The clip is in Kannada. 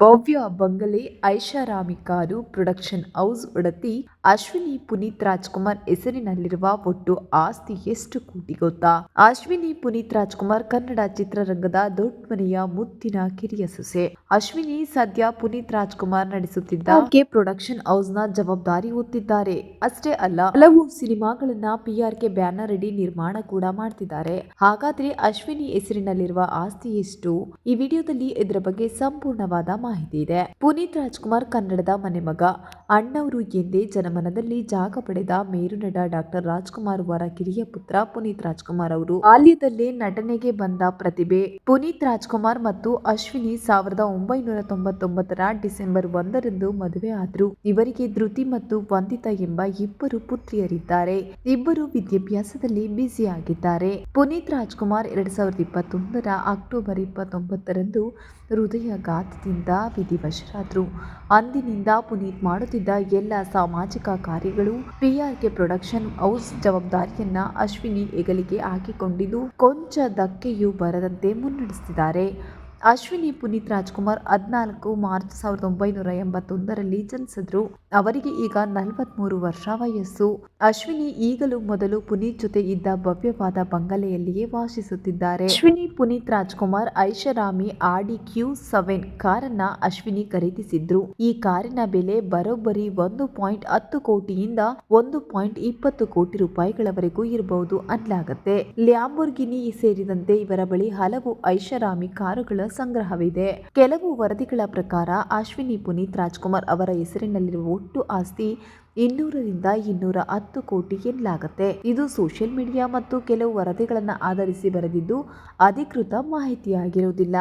ಭವ್ಯ ಬಂಗಲೆ ಐಷಾರಾಮಿ ಕಾರು ಪ್ರೊಡಕ್ಷನ್ ಹೌಸ್ ಒಡತಿ ಅಶ್ವಿನಿ ಪುನೀತ್ ರಾಜ್ಕುಮಾರ್ ಹೆಸರಿನಲ್ಲಿರುವ ಒಟ್ಟು ಆಸ್ತಿ ಎಷ್ಟು ಕೋಟಿ ಗೊತ್ತಾ? ಅಶ್ವಿನಿ ಪುನೀತ್ ರಾಜ್ಕುಮಾರ್ ಕನ್ನಡ ಚಿತ್ರರಂಗದ ದೊಡ್ಡ ಮನೆಯ ಮುತ್ತಿನ ಕಿರಿಯ ಸೊಸೆ. ಅಶ್ವಿನಿ ಸದ್ಯ ಪುನೀತ್ ರಾಜ್ಕುಮಾರ್ ನಡೆಸುತ್ತಿದ್ದ ಕೆ ಪ್ರೊಡಕ್ಷನ್ ಹೌಸ್ನ ಜವಾಬ್ದಾರಿ ಹೊತ್ತಿದ್ದಾರೆ. ಅಷ್ಟೇ ಅಲ್ಲ, ಹಲವು ಸಿನಿಮಾಗಳನ್ನ ಪಿ ಆರ್ ಕೆ ಬ್ಯಾನರ್ ಅಡಿ ನಿರ್ಮಾಣ ಕೂಡ ಮಾಡ್ತಿದ್ದಾರೆ. ಹಾಗಾದ್ರೆ ಅಶ್ವಿನಿ ಹೆಸರಿನಲ್ಲಿರುವ ಆಸ್ತಿ ಎಷ್ಟು? ಈ ವಿಡಿಯೋದಲ್ಲಿ ಇದರ ಬಗ್ಗೆ ಸಂಪೂರ್ಣವಾದ ಮಾಹಿತಿ ಇದೆ. ಪುನೀತ್ ರಾಜ್ಕುಮಾರ್ ಕನ್ನಡದ ಮನೆ ಮಗ ಅಣ್ಣವರು ಎಂದೇ ಜನಮನದಲ್ಲಿ ಜಾಗ ಪಡೆದ ಮೇರುನಟ ಡಾಕ್ಟರ್ ರಾಜ್ಕುಮಾರ್ ಅವರ ಕಿರಿಯ ಪುತ್ರ ಪುನೀತ್ ರಾಜ್ಕುಮಾರ್ ಅವರು. ಬಾಲ್ಯದಲ್ಲೇ ನಟನೆಗೆ ಬಂದ ಪ್ರತಿಭೆ. ಪುನೀತ್ ರಾಜ್ಕುಮಾರ್ ಮತ್ತು ಅಶ್ವಿನಿ ಸಾವಿರದ ಒಂಬೈನೂರ ತೊಂಬತ್ತೊಂಬತ್ತರ ಡಿಸೆಂಬರ್ ಒಂದರಂದು ಮದುವೆ ಆದರು. ಇವರಿಗೆ ಧೃತಿ ಮತ್ತು ವಂದಿತಾ ಎಂಬ ಇಬ್ಬರು ಪುತ್ರಿಯರಿದ್ದಾರೆ. ಇಬ್ಬರು ವಿದ್ಯಾಭ್ಯಾಸದಲ್ಲಿ ಬ್ಯುಸಿಯಾಗಿದ್ದಾರೆ ಪುನೀತ್ ರಾಜ್ಕುಮಾರ್ ಎರಡ್ ಸಾವಿರದ ಇಪ್ಪತ್ತೊಂದರ ಅಕ್ಟೋಬರ್ ಇಪ್ಪತ್ತೊಂಬತ್ತರಂದು ಹೃದಯಘಾತದಿಂದ ವಿಧಿವಶರಾದರು. ಅಂದಿನಿಂದ ಪುನೀತ್ ಮಾಡುತ್ತಿದ್ದ ಎಲ್ಲ ಸಾಮಾಜಿಕ ಕಾರ್ಯಗಳು ಪಿಆರ್ಕೆ ಪ್ರೊಡಕ್ಷನ್ ಹೌಸ್ ಜವಾಬ್ದಾರಿಯನ್ನ ಅಶ್ವಿನಿ ಹೆಗಲಿಗೆ ಹಾಕಿಕೊಂಡಿದ್ದು ಕೊಂಚ ಧಕ್ಕೆಯೂ ಬರದಂತೆ ಮುನ್ನಡೆಸುತ್ತಿದ್ದಾರೆ ಅಶ್ವಿನಿ ಪುನೀತ್ ರಾಜ್ಕುಮಾರ್ ಹದಿನಾಲ್ಕು ಮಾರ್ಚ್ ಸಾವಿರದ ಒಂಬೈನೂರ ಎಂಬತ್ತೊಂದರಲ್ಲಿ ಜನಿಸಿದ್ರು. ಅವರಿಗೆ ಈಗ ನಲವತ್ಮೂರು ವರ್ಷ ವಯಸ್ಸು. ಅಶ್ವಿನಿ ಈಗಲೂ ಮೊದಲು ಪುನೀತ್ ಜೊತೆ ಇದ್ದ ಭವ್ಯವಾದ ಬಂಗಲೆಯಲ್ಲಿಯೇ ವಾಸಿಸುತ್ತಿದ್ದಾರೆ. ಅಶ್ವಿನಿ ಪುನೀತ್ ರಾಜ್ಕುಮಾರ್ ಐಷಾರಾಮಿ ಆಡಿ ಕ್ಯೂ ಸೆವೆನ್ ಕಾರನ್ನ ಅಶ್ವಿನಿ ಖರೀದಿಸಿದ್ರು. ಈ ಕಾರಿನ ಬೆಲೆ ಬರೋಬ್ಬರಿ ಒಂದು ಪಾಯಿಂಟ್ ಹತ್ತು ಕೋಟಿಯಿಂದ ಒಂದು ಪಾಯಿಂಟ್ ಇಪ್ಪತ್ತು ಕೋಟಿ ರೂಪಾಯಿಗಳವರೆಗೂ ಇರಬಹುದು ಅನ್ಲಾಗತ್ತೆ ಲ್ಯಾಂಬೋರ್ಗಿನಿ ಸೇರಿದಂತೆ ಇವರ ಬಳಿ ಹಲವು ಐಷಾರಾಮಿ ಕಾರುಗಳ ಸಂಗ್ರಹವಿದೆ. ಕೆಲವು ವರದಿಗಳ ಪ್ರಕಾರ ಅಶ್ವಿನಿ ಪುನೀತ್ ರಾಜ್ಕುಮಾರ್ ಅವರ ಹೆಸರಿನಲ್ಲಿರುವ ಒಟ್ಟು ಆಸ್ತಿ ಇನ್ನೂರರಿಂದ ಇನ್ನೂರ ಹತ್ತು ಕೋಟಿ ಎನ್ನಲಾಗುತ್ತೆ. ಇದು ಸೋಷಿಯಲ್ ಮೀಡಿಯಾ ಮತ್ತು ಕೆಲವು ವರದಿಗಳನ್ನು ಆಧರಿಸಿ ಬರೆದಿದ್ದು ಅಧಿಕೃತ ಮಾಹಿತಿಯಾಗಿರುವುದಿಲ್ಲ.